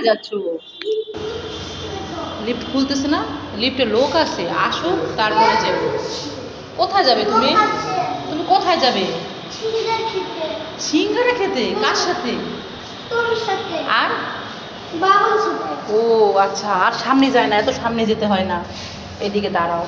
কোথায় যাচ্ছ? লিফট খুলতেছে না? লিফটে লোক আছে। আসো তারপরে যাবে কোথায় যাবে তুমি? তুমি কোথায় যাবে? সিঙ্গার খেতে। কার সাথে? আর? ও আচ্ছা। আর সামনে যায় না এত সামনে যেতে হয় না। এদিকে দাঁড়াও।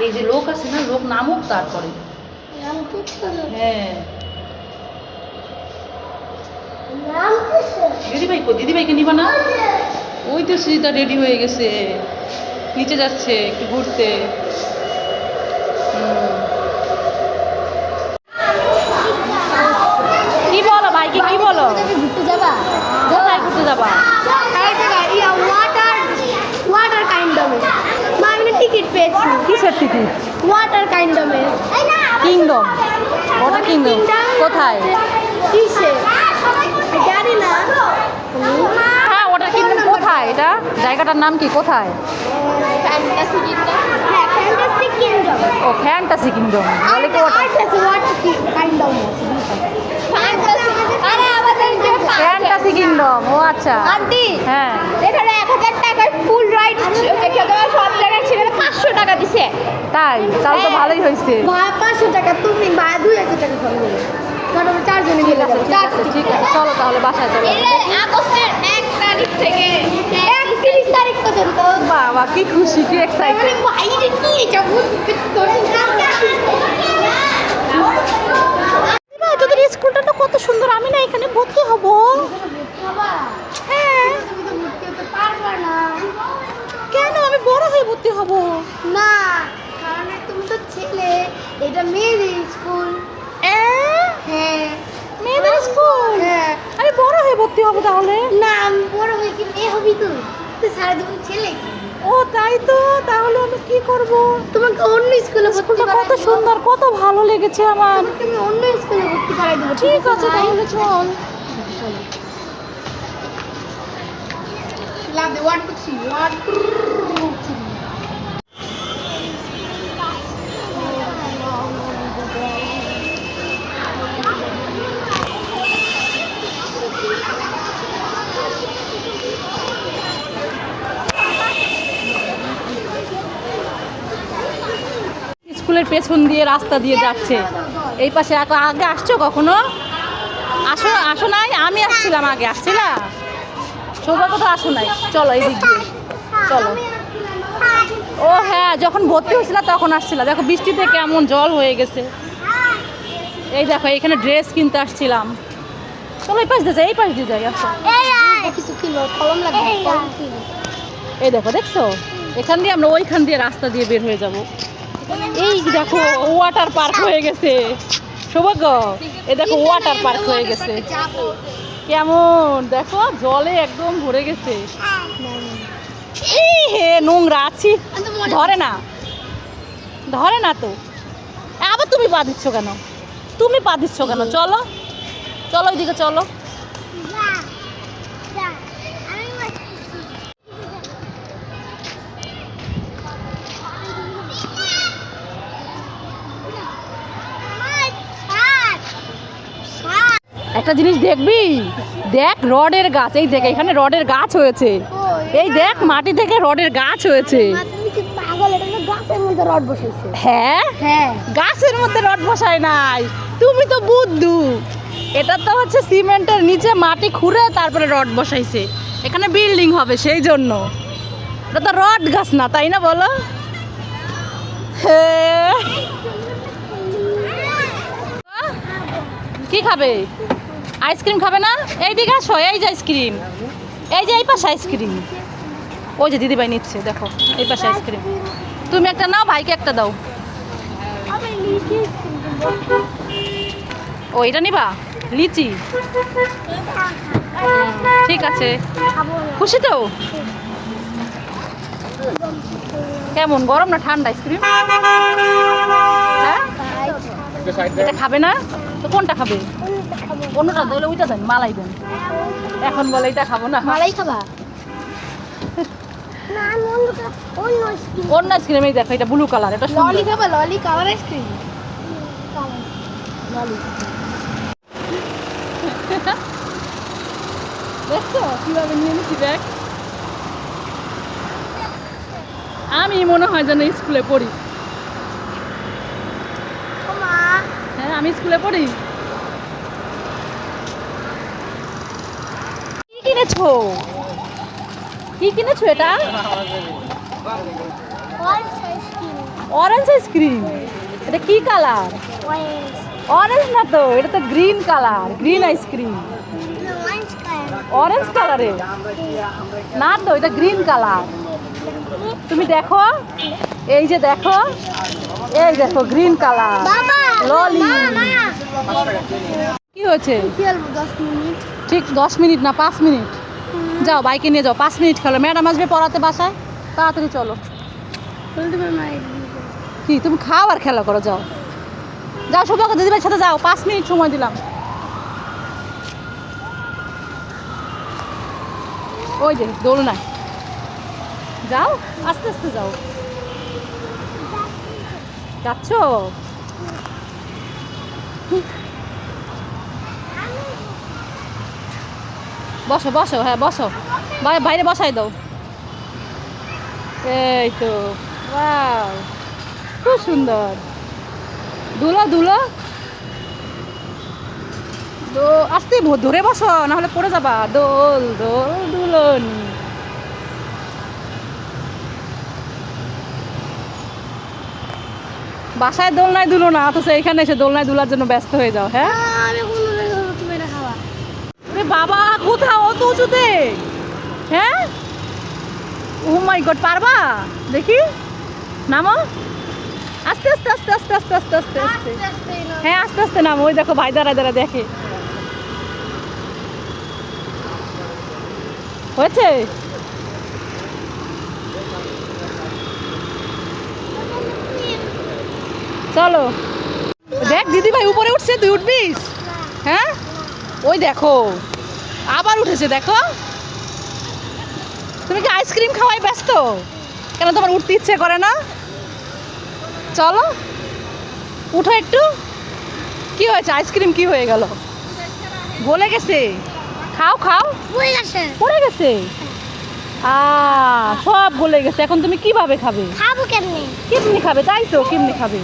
এই যে লোক আছে না লোক নামুক তারপরে। হ্যাঁ। দিদিভাই কো দিদিভাইকে নিবা না? ওই তো সীতা রেডি হয়ে গেছে। নিচে যাচ্ছে একটু ঘুরতে। কি বলো ভাইকে কি বলো? ঘুরতে যাবা? কোথায় ঘুরতে যাবা? ওয়াটার ওয়াটার কাইন্ডমে মা আমি টিকিট পেয়েছি। কিসের টিকিট ওয়াটার কাইন্ডমে কিংডম কিংডম কোথায়? কিসে হ্যাঁ ওটা কিংডম কোথায় এটা? জায়গাটার নাম কি? কোথায়? ফ্যান্টাসি কিংডম ও ফ্যান্টাসি কিংডম বলে কি ওটা ফ্যান্টাসি কিংডম ও আচ্ছা। আন্টি হ্যাঁ। এখানে এক হাজার টাকার ফুল রাইড দেখে তোমার সব জায়গায় ছিল। পাঁচশো টাকা দিছে। তাই? তাহলে তো ভালোই হয়েছে। পাঁচশো টাকা। তুমি বা দুই হাজার টাকা খরচ কারণ চারজনে মিলে যাব ঠিক আছে ঠিক আছে চলো তাহলে বাসায় চলো। আগস্টের এক তারিখ থেকে একত্রিশ তারিখ পর্যন্ত। বাবা কি খুশি কি মানে এক্সাইটেড বাইরে নিয়ে যাব তোদের স্কুলটা তো কত সুন্দর আমি না এখানে ভর্তি হব। হ্যাঁ। কেন? আমি বড় হয়ে ভর্তি হব। না কারণ তুমি তো ছেলে এটা মেয়েদের স্কুল হ্যাঁ মেয়েদের স্কুল হ্যাঁ আমি বড় হয়ে ভর্তি হব তাহলে? না আমি বড় হয়ে কি মেয়ে হবি তুই তুই সারা জীবন ছেলে। ও তাই তো? তাহলে আমি কি করব? তোমাকে অন্য স্কুলে ভর্তি কত সুন্দর কত ভালো লেগেছে আমার। তোমাকে আমি অন্য স্কুলে ভর্তি করাই দেবো। ঠিক আছে তাহলে চল। লাভ দে one two three one two three স্কুলের পেছন দিয়ে রাস্তা দিয়ে যাচ্ছে। এই পাশে আগ- আগে আসছো কখনো? আসো আসো নাই? আমি আসছিলাম আগে আসছিলা? সৌভাগ্য তো আসো নাই। চলো এই দিক দিয়ে। চলো। ও হ্যাঁ যখন ভর্তি হয়েছিল তখন আসছিল। দেখো বৃষ্টিতে কেমন জল হয়ে গেছে। এই দেখো এখানে ড্রেস কিনতে আসছিলাম। চলো এই পাশ দিয়ে যাই এই পাশ দিয়ে যাই আসো। কিছু কিলো কলম লাগবে এই দেখো দেখছ? এখান দিয়ে আমরা ওইখান দিয়ে রাস্তা দিয়ে বের হয়ে যাব। এই দেখো ওয়াটার পার্ক হয়ে গেছে। সৌভাগ্য এ দেখো ওয়াটার পার্ক হয়ে গেছে। কেমন? দেখো, জলে একদম ভরে গেছে। এই হে, নোংরা আছি। ধরে না। ধরে না তো। আবার তুমি পা দিচ্ছ কেন? তুমি পা দিচ্ছ কেন? চলো। চলো ওইদিকে, চলো। একটা জিনিস দেখবি? দেখ রডের গাছ এই দেখ এখানে রডের গাছ হয়েছে। এই দেখ মাটি থেকে রডের গাছ হয়েছে। হ্যাঁ? হ্যাঁ। গাছের মধ্যে রড বসায় নাই। তুমি তো বুদ্ধু। এটা তো হচ্ছে সিমেন্টের নিচে মাটি খুঁড়ে তারপরে রড বসাইছে। এখানে বিল্ডিং হবে সেই জন্য। এটা তো রড গাছ না তাই না বলো? হে। কি খাবে? আইসক্রিম খাবে না? এই দিকে আসো, এই যে আইসক্রিম। এই যে এই পাশে আইসক্রিম। ওই যে দিদিভাই নিচ্ছে, দেখো, এই পাশে আইসক্রিম। তুমি একটা নাও, ভাইকে একটা দাও। ও, এটা নিবা? লিচি? ঠিক আছে। খুশি তো? কেমন, গরম না ঠান্ডা আইসক্রিম? হ্যাঁ? এটা খাবে না? তো কোনটা খাবে? অন্যটা দিলে ওইটা দেন মালাই দেন। এখন বলে এটা খাব না। মালাই খাবা? অন্য আইসক্রিম। এই দেখো এটা ব্লু কালার এটা ললি সুন্দর খাবা ললি কালার আইসক্রিম? দেখছ? কীভাবে নিয়ে নিচ্ছি ব্যাগ আমি মনে হয় যেন স্কুলে পড়ি মা হ্যাঁ আমি স্কুলে পড়ি। কি কিনেছো? কি কিনেছো এটা? অরেঞ্জ আইসক্রিম এটা কি কালার অরেঞ্জ না তো এটা তো green colour green ice cream orange colour না তো এটা গ্রিন কালার তুমি দেখো এই যে দেখো এই দেখো গ্রিন কালার ললি। কি হয়েছে? ঠিক দশ মিনিট না পাঁচ মিনিট? যাও বাইকে নিয়ে যাও পাঁচ মিনিট খেলো। ম্যাডাম আসবে পড়াতে বাসায়? তাড়াতাড়ি চলো। কি তুমি খাও আর খেলা করো যাও। যাও সৌভাগ্য দিদিভাইয়ের সাথে যাও পাঁচ মিনিট সময় দিলাম। ওই যে দোলনায়। যাও আস্তে আস্তে যাও। যাচ্ছ? বসো বসো হ্যাঁ বসো। বাই- বাইরে বসাই দাও। এই তো, ওয়াও, খুব সুন্দর। দুলো দুলো। দো, আস্তে ধরে বসো না হলে পড়ে যাবা। দোল দোল, দুলনি। বাসায় দোলনায় দুলো না অথচ এখানে এসে দোলনায় দুলার জন্য ব্যস্ত হয়ে যাও হ্যাঁ? বাবা কোথাও? অত উঁচুতে? হ্যাঁ? ও মাই গড পারবা? দেখি। নামো। আস্তে আস্তে আস্তে আস্তে আস্তে আস্তে আস্তে আস্তে। হ্যাঁ আস্তে আস্তে নামো। ওই দেখো ভাই দাঁড়া দাঁড়া দেখে। হয়েছে? চলো। দেখ দিদি ভাই উপরে উঠছে তুই উঠবিস হ্যাঁ? ওই দেখো আবার উঠেছে দেখো। তুমি কি আইসক্রিম খাওয়াই ব্যস্ত? কেন তোমার উঠতে ইচ্ছে করে না? চলো উঠো একটু। কি হয়েছে? আইসক্রিম কি হয়ে গেল? গলে গেছে? খাও খাও। বই গেছে। পড়ে গেছে? আ সব গলে গেছে। এখন তুমি কীভাবে খাবে? খাব কেমনি? কেমনি খাবে? তাই তো কেমনি খাবে?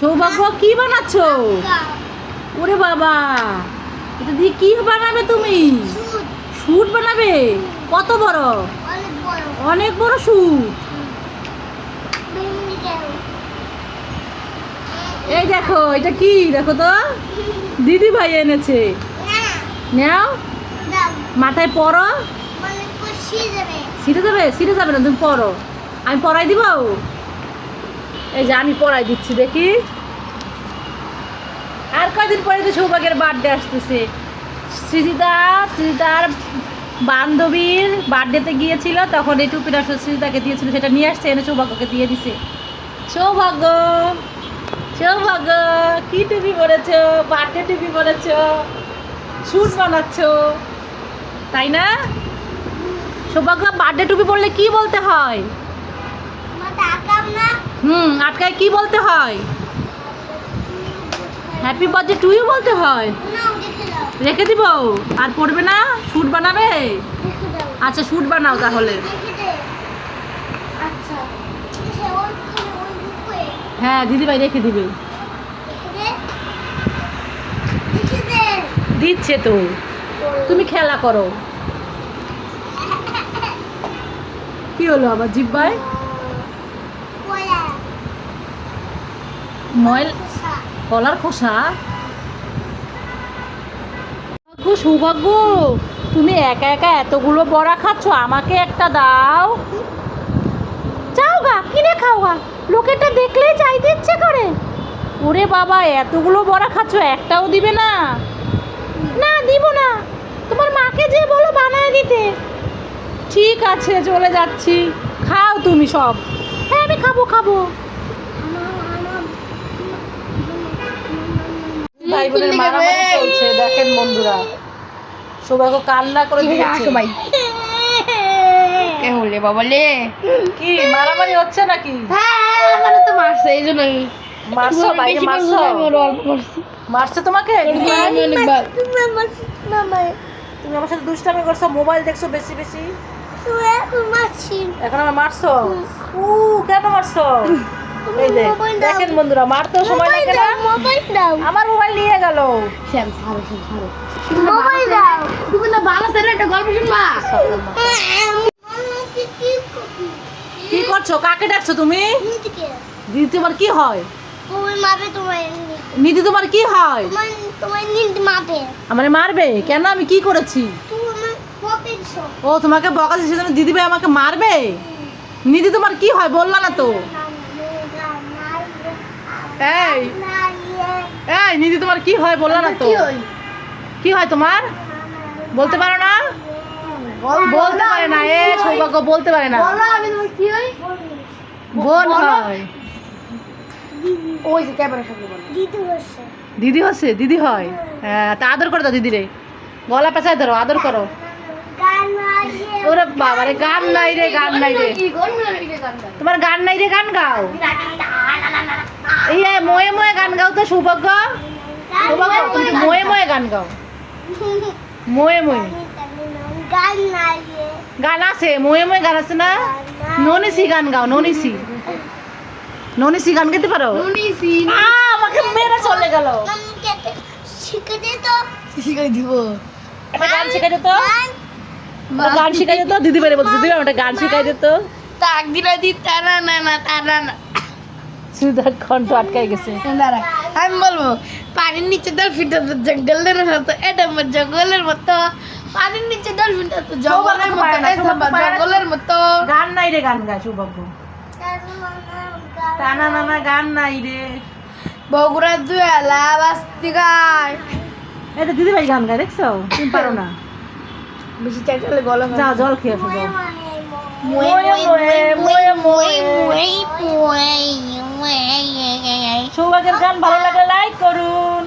সৌভাগ্য কি বানাচ্ছ? ওরে বাবা। এটা দিয়ে কি বানাবে তুমি? শুট বানাবে? কত বড়? অনেক বড়। শুট এই দেখো এটা কি? দেখো তো। দিদি ভাই এনেছে। নাও। মাথায় পরো। যাবে সিটে যাবে? সিটে যাবে না? তুমি পড়ো আমি পড়াই দিব? এই যে আমি পড়াই দিচ্ছি, দেখি। আর কয়দিন পরে তো সৌভাগ্যের বার্থডে আসতেছে। সৃজিতা, সৃজিতার বান্ধবীর বার্থডেতে গিয়েছিল, তখন এই টুপিটা সৃজিতাকে দিয়েছিল, সেটা নিয়ে আসছে, এনে সৌভাগ্যকে দিয়ে দিছে। সৌভাগ্য সৌভাগ্য, কি টুপি পরেছো? বার্থডে টুপি পরেছো? শুট বানাচ্ছো? তাই না? সৌভাগ্য বার্থডে টুপি পরলে কি বলতে হয়? হুম আটকায় কি বলতে হয়? হ্যাপি বার্থডে টু ইউ বলতে হয়? রেখে দিব? আর পড়বে না? শুট বানাবে? আচ্ছা শুট বানাও তাহলে। আচ্ছা হ্যাঁ দিদিভাই রেখে দিবে। দিচ্ছে তো। তুমি খেলা করো। কি হলো আবার জিব্বাই ময়ল কলার খোসা। খুব সৌভাগ্য, তুমি একা একা এতগুলো বড়া খাচ্ছ, আমাকে একটা দাও। চাও গা, কিনে খাও গা, লোকেরটা দেখলেই চাইতে ইচ্ছে করে। ওরে বাবা, এতগুলো বড়া খাচ্ছ, একটাও দিবে না। না, দিব না। তোমার মাকে যে বলো বানায় দিতে। ঠিক আছে, চলে যাচ্ছি। খাও তুমি সব। হ্যাঁ আমি খাব খাব। ভাই বোনের মারামারি চলছে দেখেন বন্ধুরা। সৌভাগ্য কান্না করে দিয়েছে। কে বলে বাবা লে? কি মারামারি হচ্ছে নাকি? হ্যাঁ আমার তো মারছে এই জন্য মারছো বাইরে মারছো? মারছে। তোমাকে? তুমি আমার মামা তুমি আমার সাথে দুষ্টামি করছ মোবাইল দেখছ বেশি বেশি? তুই এখন মারছি। এখন আমার মারছো? উ কেন মারছো? এই যে দেখেন বন্ধুরা মারতেও সময় লাগে না। মোবাইল দাও। আমার মোবাইল নিয়ে গেল। শ্যাম ছাড়ো শ্যাম ছাড়ো। মোবাইল দাও। তুমি না ভালো ছেলে একটা গল্প শুনবা। কি করছ? কাকে ডাকছো তুমি? দিদি তোমার কি হয়? তুমি মাপে তোমার নিধি তোমার কি হয়? আমারে মারবে? কেন? আমি কি করেছি? ও তোমাকে বকা দিচ্ছে দিদি ভাই আমাকে মারবে? নিধি তোমার কি হয়? বললা না তো। এই। এই নিধি তোমার কি হয় বললা না তো? কি হয়? তোমার? বলতে পারো না? বলতে পারে না এ সৌভাগ্য বলতে পারে না। বলো আমি তোমার কি হই বোন হয়। ওই যে ক্যামেরার সামনে দিদি হচ্ছে দিদি হয়? হ্যাঁ তা আদর করে দাও দিদি রে। গলা পেঁচায় ধরো আদর করো। ওরে বাবারে গান নাই রে গান নাই রে। তোমার গান নাই রে গান গাও। এই এই ময়ে ময়ে গান গাও তো সৌভাগ্য সৌভাগ্য তুমি ময়ে ময়ে গান গাও। ময়ে ময়ে। গান আছে ময়ে ময়ে গান আছে না? ননিসি গান গাও ননিসি। ননিসি গান গাইতে পারো? আ, আমাকে মেরে চলে গেল। শিখে তো শিখাই দিব। গান শিখাই দিত গান শিখাই দিত দিদি বাইরে বলছে দিদি একটা গান শিখাই দিত তাক দিলা দি তারা না না তারা না। সুধার কণ্ঠ আটকাই গেছে দাঁড়া আমি বলব পানির নিচে ডলফিনটা তো জঙ্গলের মতো এটা জঙ্গলের মতো পানির নিচে ডলফিনটা তো জঙ্গলের মতো। জঙ্গলের মতো গান নাই রে গান গায় সৌভাগ্য টানা নানা গান নাই রে বগুড়া দুয়ালা বাস্তি গায় এটা দিদি ভাই গান গায় দেখছ তুমি পারো না বেশি চাইলে গলা যাও জল খেয়ে যাও মুয়ে মুয়ে মুয়ে মুয়ে মুয়ে মুয়ে সৌভাগের গান ভালো লাগলে লাইক করুন।